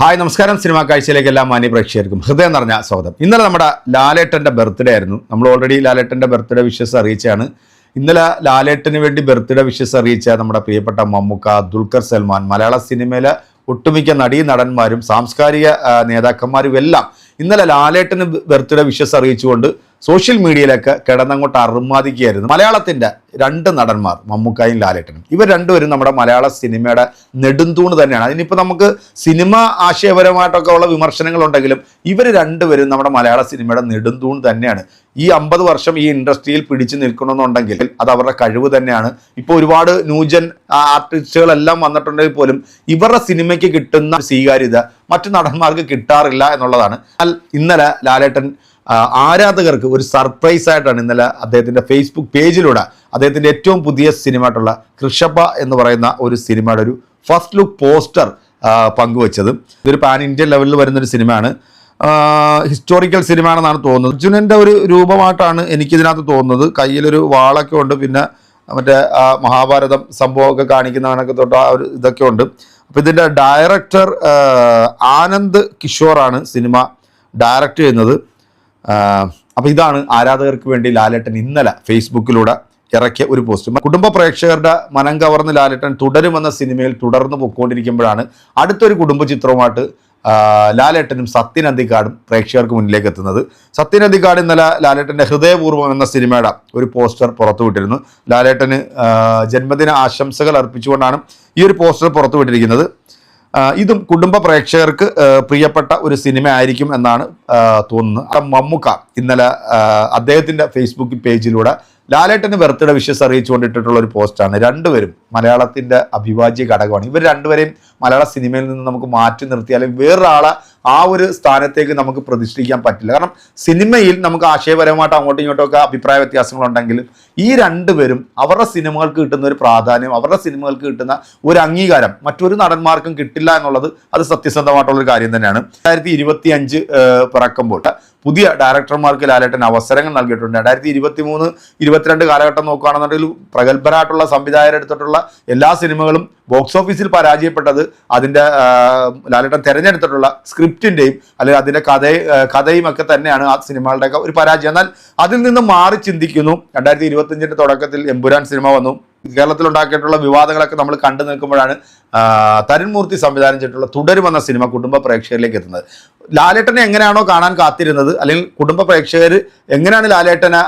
Hi നമസ്കാരം. Cinema കാഴ്ചയിലേക്ക് എല്ലാ മാന്യ പ്രേക്ഷകർക്കും ഹൃദയം നിറഞ്ഞ സ്വാഗതം. ഇന്നലെ നമ്മുടെ ലാലേട്ടന്റെ ബർത്ത്ഡേ ആയിരുന്നു. നമ്മൾ ഓൾറെഡി ലാലേട്ടന്റെ ബർത്ത്ഡേ വിഷസ് അറിയിച്ചാണ് ഇന്നലെ ലാലേട്ടന് വേണ്ടി ബർത്ത്ഡേ വിഷസ് അറിയിച്ച നമ്മുടെ പ്രിയപ്പെട്ട മമ്മൂക്ക ദുൽഖർ സൽമാൻ മലയാള സിനിമയിലെ ഒട്ടുമിക്ക നടീ നടന്മാരും സാംസ്കാരിക നേതാക്കന്മാരും എല്ലാം ഇന്നലെ ലാലേട്ടന് ബർത്ത്ഡേ വിഷസ് അറിയിച്ചുകൊണ്ട് സോഷ്യൽ മീഡിയയിലൊക്കെ കിടന്നങ്ങോട്ട് അറുമാദിക്കുകയായിരുന്നു മലയാളത്തിന്റെ രണ്ട് നടന്മാർ മമ്മൂക്കായും ലാലേട്ടനും. ഇവർ രണ്ടുപേരും നമ്മുടെ മലയാള സിനിമയുടെ നെടുന്തൂണ് തന്നെയാണ്. അതിനിപ്പോൾ നമുക്ക് സിനിമ ആശയപരമായിട്ടൊക്കെ ഉള്ള വിമർശനങ്ങളുണ്ടെങ്കിലും ഇവർ രണ്ടുപേരും നമ്മുടെ മലയാള സിനിമയുടെ നെടുന്തൂൺ തന്നെയാണ്. ഈ അമ്പത് വർഷം ഈ ഇൻഡസ്ട്രിയിൽ പിടിച്ചു നിൽക്കണമെന്നുണ്ടെങ്കിൽ അത് അവരുടെ കഴിവ് തന്നെയാണ്. ഇപ്പോൾ ഒരുപാട് ന്യൂജൻ ആർട്ടിസ്റ്റുകളെല്ലാം വന്നിട്ടുണ്ടെങ്കിൽ പോലും ഇവരുടെ സിനിമയ്ക്ക് കിട്ടുന്ന സ്വീകാര്യത മറ്റു നടന്മാർക്ക് കിട്ടാറില്ല എന്നുള്ളതാണ്. എന്നാൽ ഇന്നലെ ലാലേട്ടൻ ആരാധകർക്ക് ഒരു സർപ്രൈസ് ആയിട്ടാണ് ഇന്നലെ അദ്ദേഹത്തിന്റെ ഫേസ്ബുക്ക് പേജിലൂടെ അദ്ദേഹത്തിന്റെ ഏറ്റവും പുതിയ സിനിമയായിട്ടുള്ള കൃഷഭ എന്ന് പറയുന്ന ഒരു സിനിമയുടെ ഒരു ഫസ്റ്റ് ലുക്ക് പോസ്റ്റർ പങ്കുവച്ചത്. ഇതൊരു പാൻ ഇന്ത്യൻ ലെവലിൽ വരുന്നൊരു സിനിമയാണ്. ഹിസ്റ്റോറിക്കൽ സിനിമയാണെന്നാണ് തോന്നുന്നത്. അർജുനന്റെ ഒരു രൂപമായിട്ടാണ് എനിക്കിതിനകത്ത് തോന്നുന്നത്. കയ്യിലൊരു വാളൊക്കെ ഉണ്ട് പിന്നെ മറ്റേ മഹാഭാരതം സംഭവമൊക്കെ കാണിക്കുന്നവനൊക്കെ തൊട്ട് ആ ഒരു ഇതൊക്കെ ഉണ്ട്. അപ്പോൾ ഇതിന്റെ ഡയറക്ടർ ആനന്ദ് കിഷോറാണ് സിനിമ ഡയറക്റ്റ് ചെയ്യുന്നത്. അപ്പോൾ ഇതാണ് ആരാധകർക്ക് വേണ്ടി ലാലേട്ടൻ ഇന്നലെ ഫേസ്ബുക്കിലൂടെ ഇറക്കിയ ഒരു പോസ്റ്റ്. കുടുംബ പ്രേക്ഷകരുടെ മനം കവർന്ന് ലാലേട്ടൻ തുടരുമെന്ന സിനിമയിൽ തുടർന്ന് പോയിക്കൊണ്ടിരിക്കുമ്പോഴാണ് അടുത്തൊരു കുടുംബ ചിത്രവുമായിട്ട് ലാലേട്ടനും സത്യൻ അന്തിക്കാടും പ്രേക്ഷകർക്ക് മുന്നിലേക്ക് എത്തുന്നത്. സത്യൻ അന്തിക്കാട് ഇന്നലെ ലാലേട്ടന്റെ ഹൃദയപൂർവം എന്ന സിനിമയുടെ ഒരു പോസ്റ്റർ പുറത്തുവിട്ടിരുന്നു ലാലേട്ടന് ജന്മദിന ആശംസകൾ അർപ്പിച്ചുകൊണ്ടാണ് ഈ ഒരു പോസ്റ്റർ പുറത്തുവിട്ടിരിക്കുന്നത് ഇതും കുടുംബ പ്രേക്ഷകർക്ക് പ്രിയപ്പെട്ട ഒരു സിനിമ ആയിരിക്കും എന്നാണ് തോന്നുന്നത്. മമ്മൂക്ക ഇന്നലെ അദ്ദേഹത്തിന്റെ ഫേസ്ബുക്ക് പേജിലൂടെ ലാലേട്ടന് ബർത്ത്ഡേ വിഷസ് അറിയിച്ചുകൊണ്ടിട്ടുള്ള ഒരു പോസ്റ്റാണ് രണ്ടുപേരും മലയാളത്തിന്റെ അഭിവാജ്യ ഘടകമാണ്. ഇവർ രണ്ടുപേരെയും മലയാള സിനിമയിൽ നിന്ന് നമുക്ക് മാറ്റി നിർത്തിയാൽ വേറൊരാളെ ആ ഒരു സ്ഥാനത്തേക്ക് നമുക്ക് പ്രതിഷ്ഠിക്കാൻ പറ്റില്ല. കാരണം സിനിമയിൽ നമുക്ക് ആശയപരമായിട്ട് അങ്ങോട്ടും ഇങ്ങോട്ടും ഒക്കെ അഭിപ്രായ വ്യത്യാസങ്ങളുണ്ടെങ്കിലും ഈ രണ്ടുപേരും അവരുടെ സിനിമകൾക്ക് കിട്ടുന്ന ഒരു പ്രാധാന്യം അവരുടെ സിനിമകൾക്ക് കിട്ടുന്ന ഒരു അംഗീകാരം മറ്റൊരു നടന്മാർക്കും കിട്ടില്ല എന്നുള്ളത് അത് സത്യസന്ധമായിട്ടുള്ള ഒരു കാര്യം തന്നെയാണ്. രണ്ടായിരത്തി ഇരുപത്തി അഞ്ച് പിറക്കുമ്പോൾ പുതിയ ഡയറക്ടർമാർക്ക് ലാലേട്ടൻ അവസരങ്ങൾ നൽകിയിട്ടുണ്ട്. രണ്ടായിരത്തി ഇരുപത്തി മൂന്ന് ഇരുപത്തിരണ്ട് കാലഘട്ടം നോക്കുകയാണെന്നുണ്ടെങ്കിൽ പ്രഗത്ഭരായിട്ടുള്ള സംവിധായകരെടുത്തിട്ടുള്ള എല്ലാ സിനിമകളും ബോക്സ് ഓഫീസിൽ പരാജയപ്പെട്ടത് അതിന്റെ ലാലേട്ടൻ തിരഞ്ഞെടുത്തിട്ടുള്ള സ്ക്രിപ്റ്റിന്റെയും അല്ലെങ്കിൽ അതിന്റെ കഥ കഥയും ഒക്കെ തന്നെയാണ് ആ സിനിമകളുടെയൊക്കെ ഒരു പരാജയം. എന്നാൽ അതിൽ നിന്ന് മാറി ചിന്തിക്കുന്നു. രണ്ടായിരത്തി ഇരുപത്തിയഞ്ചിന്റെ തുടക്കത്തിൽ എമ്പുരാൻ സിനിമ വന്നു. കേരളത്തിൽ ഉണ്ടാക്കിയിട്ടുള്ള വിവാദങ്ങളൊക്കെ നമ്മൾ കണ്ടു നിൽക്കുമ്പോഴാണ് തരുൺമൂർത്തി സംവിധാനം ചെയ്തിട്ടുള്ള തുടരുമെന്ന സിനിമ കുടുംബ പ്രേക്ഷകരിലേക്ക് എത്തുന്നത്. ലാലേട്ടനെ എങ്ങനെയാണോ കാണാൻ കാത്തിരുന്നത് അല്ലെങ്കിൽ കുടുംബ പ്രേക്ഷകർ എങ്ങനെയാണ് ലാലേട്ടനെ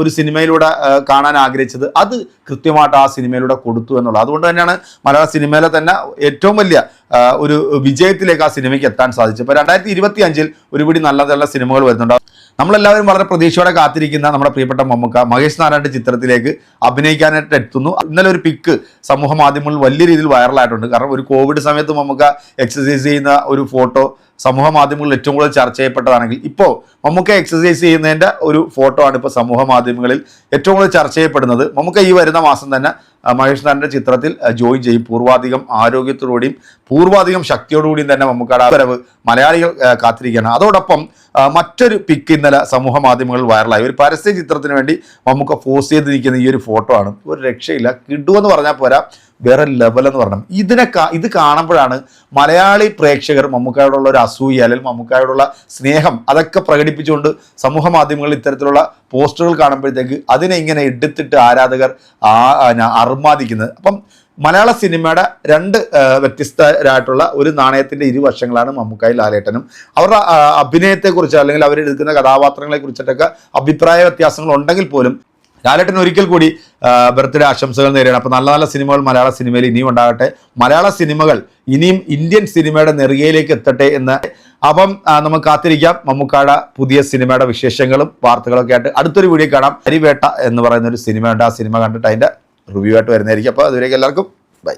ഒരു സിനിമയിലൂടെ കാണാൻ ആഗ്രഹിച്ചത് അത് കൃത്യമായിട്ട് ആ സിനിമയിലൂടെ കൊടുത്തു എന്നുള്ളത്. അതുകൊണ്ട് തന്നെയാണ് മലയാള സിനിമയിലെ തന്നെ ഏറ്റവും വലിയ ഒരു വിജയത്തിലേക്ക് ആ സിനിമയ്ക്ക് എത്താൻ സാധിച്ചത്. ഇപ്പോൾ രണ്ടായിരത്തി ഇരുപത്തി അഞ്ചിൽ ഒരുപിടി നല്ല നല്ല സിനിമകൾ വരുന്നുണ്ട്. നമ്മളെല്ലാവരും വളരെ പ്രതീക്ഷയോടെ കാത്തിരിക്കുന്ന നമ്മുടെ പ്രിയപ്പെട്ട മമ്മൂക്ക മഹേഷ് നാരായണന്റെ ചിത്രത്തിലേക്ക് അഭിനയിക്കാനായിട്ട് എത്തുന്നു. ഇന്നലെ ഒരു പിക്ക് സമൂഹ മാധ്യമങ്ങളിൽ വലിയ രീതിയിൽ വൈറലായിട്ടുണ്ട് കാരണം ഒരു കോവിഡ് സമയത്ത് മമ്മൂക്ക എക്സസൈസ് ചെയ്യുന്ന ഒരു ഫോട്ടോ സമൂഹ മാധ്യമങ്ങളിൽ ഏറ്റവും കൂടുതൽ ചർച്ച ചെയ്യപ്പെട്ടതാണെങ്കിൽ ഇപ്പോൾ മമ്മൂക്ക എക്സസൈസ് ചെയ്യുന്നതിന്റെ ഒരു ഫോട്ടോ ആണ് ഇപ്പോൾ സമൂഹ മാധ്യമങ്ങളിൽ ഏറ്റവും കൂടുതൽ ചർച്ച ചെയ്യപ്പെടുന്നത്. മമ്മൂക്ക ഈ വരുന്ന മാസം തന്നെ മഹേഷ് നാരന്റെ ചിത്രത്തിൽ ജോയിൻ ചെയ്യും. പൂർവാധികം ആരോഗ്യത്തോടുകൂടിയും പൂർവാധികം ശക്തിയോടുകൂടിയും തന്നെ മമ്മൂക്കയുടെ വരവ് മലയാളികൾ കാത്തിരിക്കുകയാണ്. അതോടൊപ്പം മറ്റൊരു പിക്ക് ഇന്നലെ സമൂഹ മാധ്യമങ്ങളിൽ വൈറലായി ഒരു പരസ്യ ചിത്രത്തിന് വേണ്ടി മമ്മൂക്ക പോസ്റ്റ് ചെയ്ത് നിൽക്കുന്ന ഈ ഒരു ഫോട്ടോ ആണ്. ഒരു രക്ഷയില്ല. കിടുവെന്ന് പറഞ്ഞാൽ പോരാ. വേറെ ലെവൽ എന്ന് പറഞ്ഞു ഇതിനെ ഇത് കാണുമ്പോഴാണ് മലയാളി പ്രേക്ഷകർ മമ്മൂക്കായോടുള്ള ഒരു അസൂയ അല്ലെങ്കിൽ മമ്മൂക്കായോടുള്ള സ്നേഹം അതൊക്കെ പ്രകടിപ്പിച്ചുകൊണ്ട് സമൂഹ മാധ്യമങ്ങളിൽ ഇത്തരത്തിലുള്ള പോസ്റ്ററുകൾ കാണുമ്പോഴത്തേക്ക് അതിനെ ഇങ്ങനെ എടുത്തിട്ട് ആരാധകർ ആ അർമാദിക്കുന്നത്. അപ്പം മലയാള സിനിമയുടെ രണ്ട് വ്യത്യസ്തരായിട്ടുള്ള ഒരു നാണയത്തിന്റെ ഇരുവശങ്ങളാണ് മമ്മൂക്കായി ലാലേട്ടനും. അവരുടെ അഭിനയത്തെക്കുറിച്ച് അല്ലെങ്കിൽ അവരെടുക്കുന്ന കഥാപാത്രങ്ങളെ കുറിച്ചിട്ടൊക്കെ അഭിപ്രായ വ്യത്യാസങ്ങൾ ഉണ്ടെങ്കിൽ പോലും ലാലേട്ടൻ ഒരിക്കൽ കൂടി ബർത്ത്ഡേ ആശംസകൾ നേരിടണം അപ്പോൾ നല്ല നല്ല സിനിമകൾ മലയാള സിനിമയിൽ ഇനിയും ഉണ്ടാകട്ടെ. മലയാള സിനിമകൾ ഇനിയും ഇന്ത്യൻ സിനിമയുടെ നെറുകയിലേക്ക് എത്തട്ടെ എന്ന് അപ്പം നമുക്ക് കാത്തിരിക്കാം. മമ്മൂക്കാട പുതിയ സിനിമയുടെ വിശേഷങ്ങളും വാർത്തകളൊക്കെ ആയിട്ട് അടുത്തൊരു വീഡിയോ കാണാം. ഹരിവേട്ട എന്ന് പറയുന്ന ഒരു സിനിമയുണ്ട്. ആ സിനിമ കണ്ടിട്ട് അതിന്റെ റിവ്യൂ ആയിട്ട് വരുന്നതായിരിക്കും. അപ്പോൾ അതുവരേക്കും എല്ലാവർക്കും ബൈ.